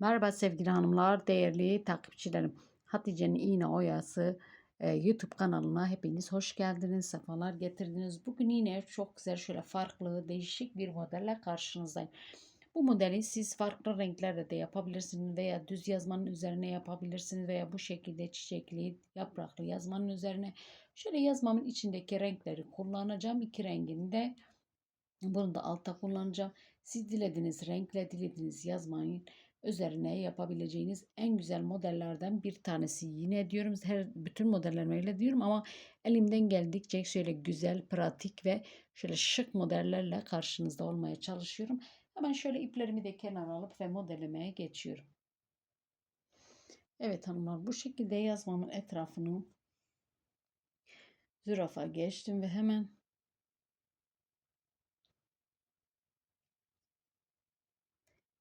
Merhaba sevgili hanımlar, değerli takipçilerim. Hatice'nin İğne Oyası e, YouTube kanalına hepiniz hoş geldiniz, sefalar getirdiniz. Bugün yine çok güzel şöyle farklı, değişik bir modelle karşınızdayım. Bu modeli siz farklı renklerde de yapabilirsiniz veya düz yazmanın üzerine yapabilirsiniz veya bu şekilde çiçekli, yapraklı yazmanın üzerine. Şöyle yazmamın içindeki renkleri kullanacağım. iki rengini de bunu da altta kullanacağım. Siz dilediğiniz renkle dilediğiniz yazmayı üzerine yapabileceğiniz en güzel modellerden bir tanesi. Yine diyorum her bütün modellerime öyle diyorum ama elimden geldikçe şöyle güzel, pratik ve şöyle şık modellerle karşınızda olmaya çalışıyorum. Hemen şöyle iplerimi de kenara alıp ve modellemeye geçiyorum. Evet hanımlar bu şekilde yazmamın etrafını zürafa geçtim ve hemen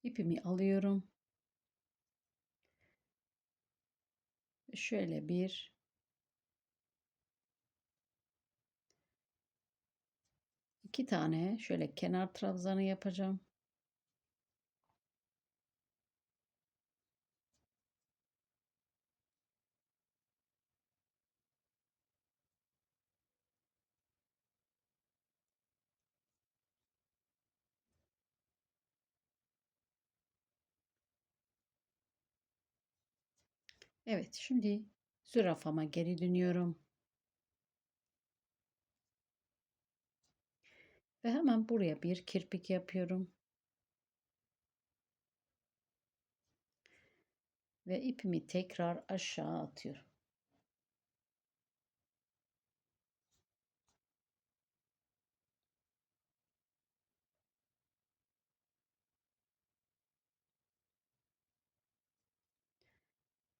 ipimi alıyorum. Şöyle bir iki tane şöyle kenar trabzanı yapacağım. Evet, şimdi zürafama geri dönüyorum. Ve hemen buraya bir kirpik yapıyorum. Ve ipimi tekrar aşağı atıyorum.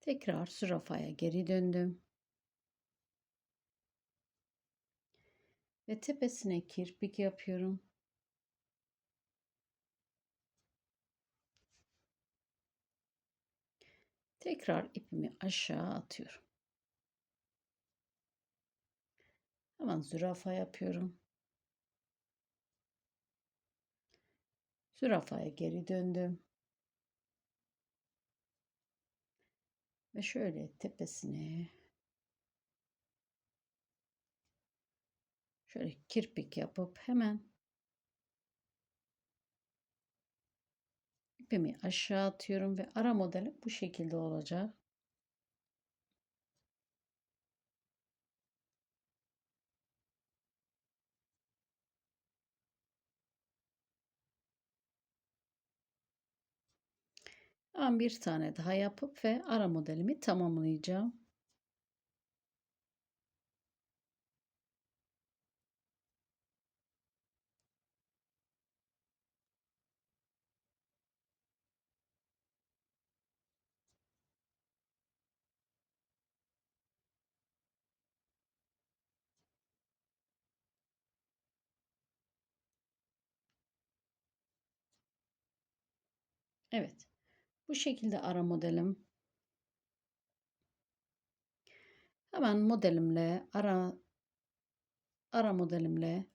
Tekrar zürafaya geri döndüm. Ve tepesine kirpik yapıyorum. Tekrar ipimi aşağı atıyorum. Hemen zürafa yapıyorum. Zürafaya geri döndüm. Ve şöyle tepesine şöyle kirpik yapıp hemen ipimi aşağı atıyorum ve ara modeli bu şekilde olacak. Ben bir tane daha yapıp ve ara modelimi tamamlayacağım. Evet. Bu şekilde ara modelim. Hemen modelimle ara ara modelimle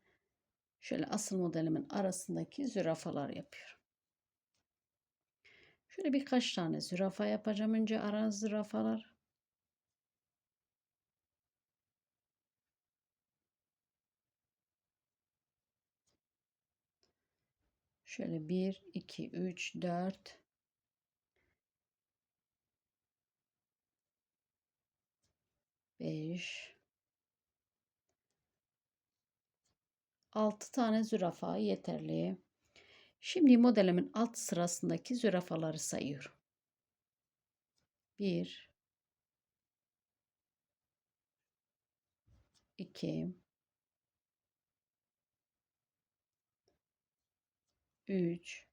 şöyle asıl modelimin arasındaki zürafalar yapıyorum. Şöyle birkaç tane zürafa yapacağım önce ara zürafalar. Şöyle 1, 2, 3, 4, 5, 6 tane zürafa yeterli. Şimdi modelimin alt sırasındaki zürafaları sayıyorum. 1 2 3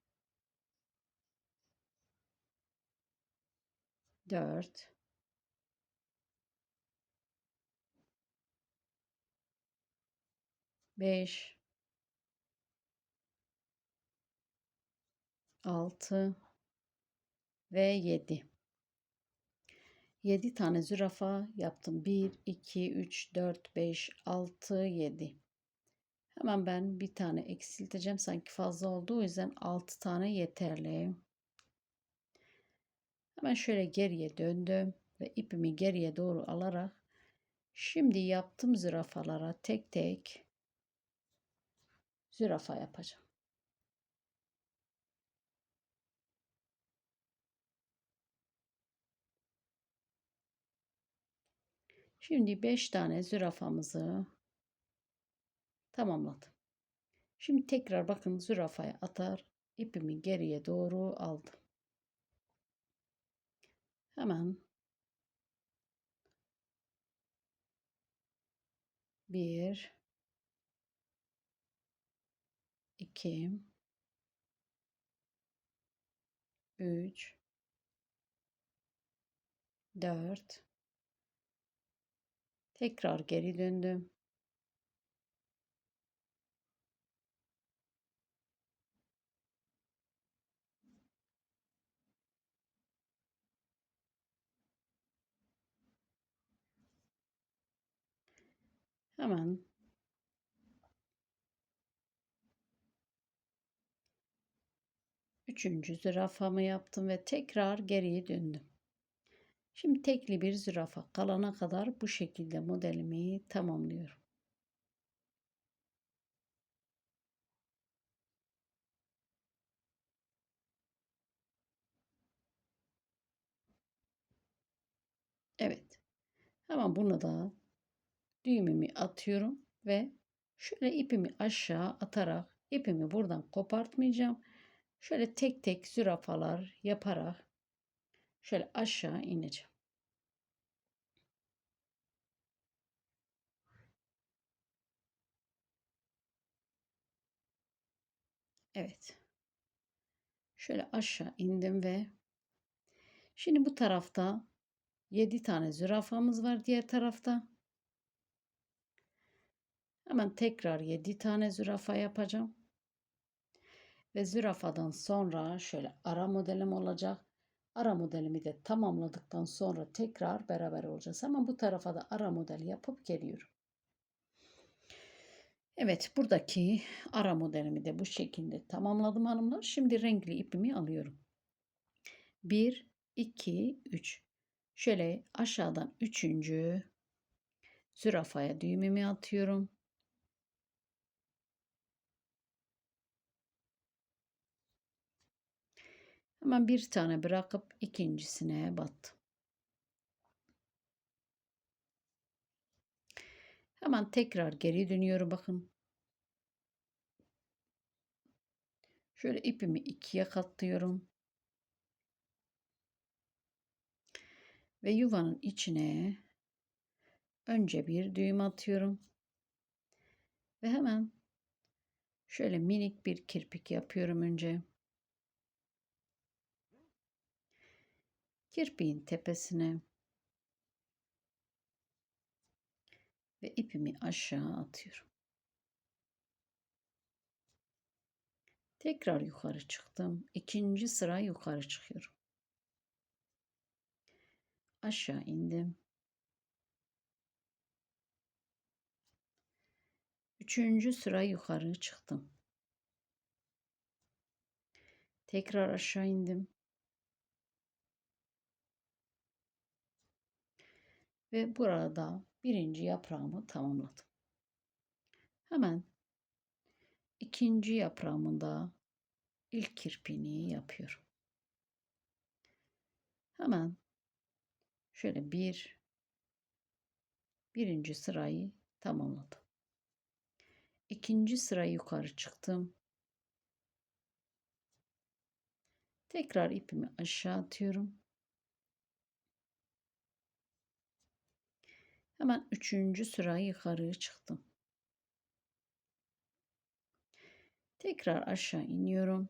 4 5 6 ve 7. 7 tane zürafa yaptım. 1, 2, 3, 4, 5, 6, 7. Hemen ben bir tane eksilteceğim. Sanki fazla oldu. O yüzden 6 tane yeterli. Hemen şöyle geriye döndüm ve ipimi geriye doğru alarak şimdi yaptığım zürafalara tek tek zürafa yapacağım. Şimdi 5 tane zürafamızı tamamladım. Şimdi tekrar bakın zürafaya atar ipimi geriye doğru aldım. Hemen bir iki üç dört tekrar geri döndüm. Hemen üçüncü zürafamı yaptım ve tekrar geriye döndüm. Şimdi tekli bir zürafa kalana kadar bu şekilde modelimi tamamlıyorum. Evet. Hemen bunu da düğümümü atıyorum ve şöyle ipimi aşağı atarak ipimi buradan kopartmayacağım. Şöyle tek tek zürafalar yaparak şöyle aşağı ineceğim. Evet. Şöyle aşağı indim ve şimdi bu tarafta 7 tane zürafamız var diğer tarafta. Hemen tekrar 7 tane zürafa yapacağım. Ve zürafadan sonra şöyle ara modelim olacak. Ara modelimi de tamamladıktan sonra tekrar beraber olacağız. Hemen bu tarafa da ara model yapıp geliyorum. Evet buradaki ara modelimi de bu şekilde tamamladım hanımlar. Şimdi renkli ipimi alıyorum. 1, 2, 3. Şöyle aşağıdan üçüncü zürafaya düğümümü atıyorum. Hemen bir tane bırakıp ikincisine battım. Hemen tekrar geri dönüyorum bakın. Şöyle ipimi ikiye katlıyorum. Ve yuvanın içine önce bir düğüm atıyorum. Ve hemen şöyle minik bir kirpik yapıyorum önce. Kirpiğin tepesine ve ipimi aşağı atıyorum. Tekrar yukarı çıktım. İkinci sıra yukarı çıkıyorum. Aşağı indim. Üçüncü sıra yukarı çıktım. Tekrar aşağı indim. Ve burada birinci yaprağımı tamamladım. Hemen ikinci yaprağımında ilk kirpiğini yapıyorum. Hemen şöyle bir birinci sırayı tamamladım. İkinci sıra yukarı çıktım. Tekrar ipimi aşağı atıyorum. Hemen üçüncü sıra yukarı çıktım. Tekrar aşağı iniyorum.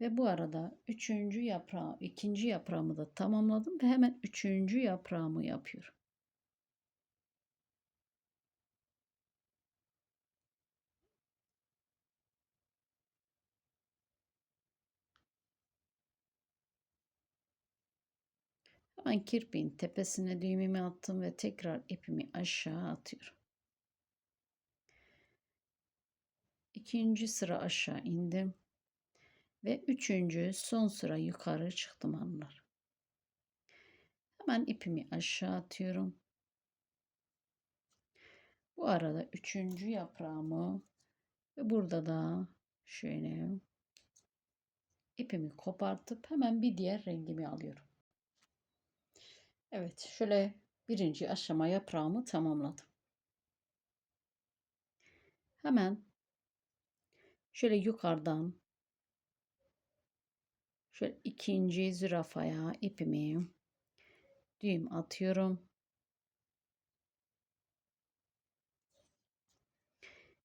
Ve bu arada üçüncü yaprağı, ikinci yaprağımı da tamamladım ve hemen üçüncü yaprağımı yapıyorum. Hemen kirpiğin tepesine düğümümü attım ve tekrar ipimi aşağı atıyorum. İkinci sıra aşağı indim Ve üçüncü son sıra yukarı çıktım hanımlar. Hemen ipimi aşağı atıyorum. Bu arada üçüncü yaprağımı ve burada da şöyle ipimi kopartıp hemen bir diğer rengimi alıyorum. Evet şöyle birinci aşama yaprağımı tamamladım. Hemen şöyle yukarıdan şöyle ikinci zürafaya ipimi düğüm atıyorum.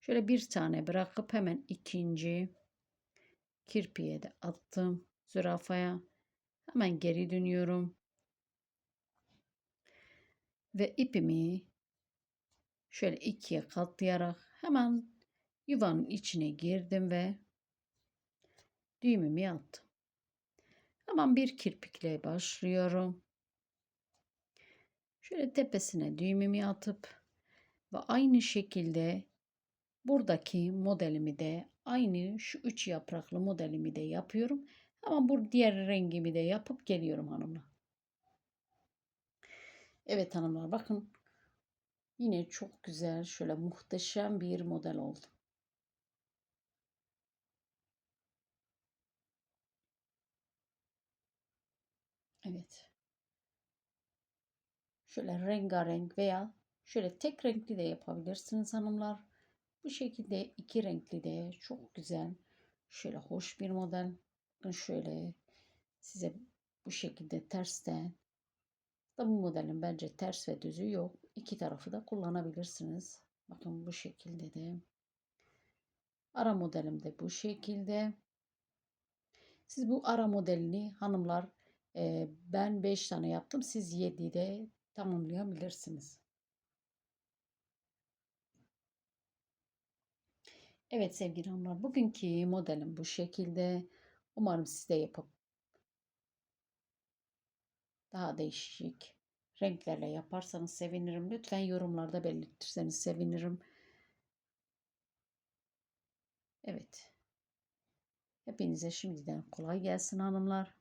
Şöyle bir tane bırakıp hemen ikinci kirpiye de attım zürafaya. Hemen geri dönüyorum. Ve ipimi şöyle ikiye katlayarak hemen yuvanın içine girdim ve düğümümü attım. Hemen bir kirpikle başlıyorum. Şöyle tepesine düğümümü atıp ve aynı şekilde buradaki modelimi de aynı şu üç yapraklı modelimi de yapıyorum. Ama bu diğer rengimi de yapıp geliyorum hanımlar. Evet hanımlar bakın yine çok güzel şöyle muhteşem bir model oldu. Evet. Şöyle rengarenk veya şöyle tek renkli de yapabilirsiniz hanımlar. Bu şekilde iki renkli de çok güzel. Şöyle hoş bir model. Bakın şöyle size bu şekilde tersten da bu modelin bence ters ve düzü yok. İki tarafı da kullanabilirsiniz. Bakın bu şekilde de. Ara modelim de bu şekilde. Siz bu ara modelini hanımlar e, ben 5 tane yaptım. Siz 7 de tamamlayabilirsiniz. Evet sevgili hanımlar bugünkü modelim bu şekilde. Umarım siz de yapıp daha değişik renklerle yaparsanız sevinirim. Lütfen yorumlarda belirtirseniz sevinirim. Evet. Hepinize şimdiden kolay gelsin hanımlar.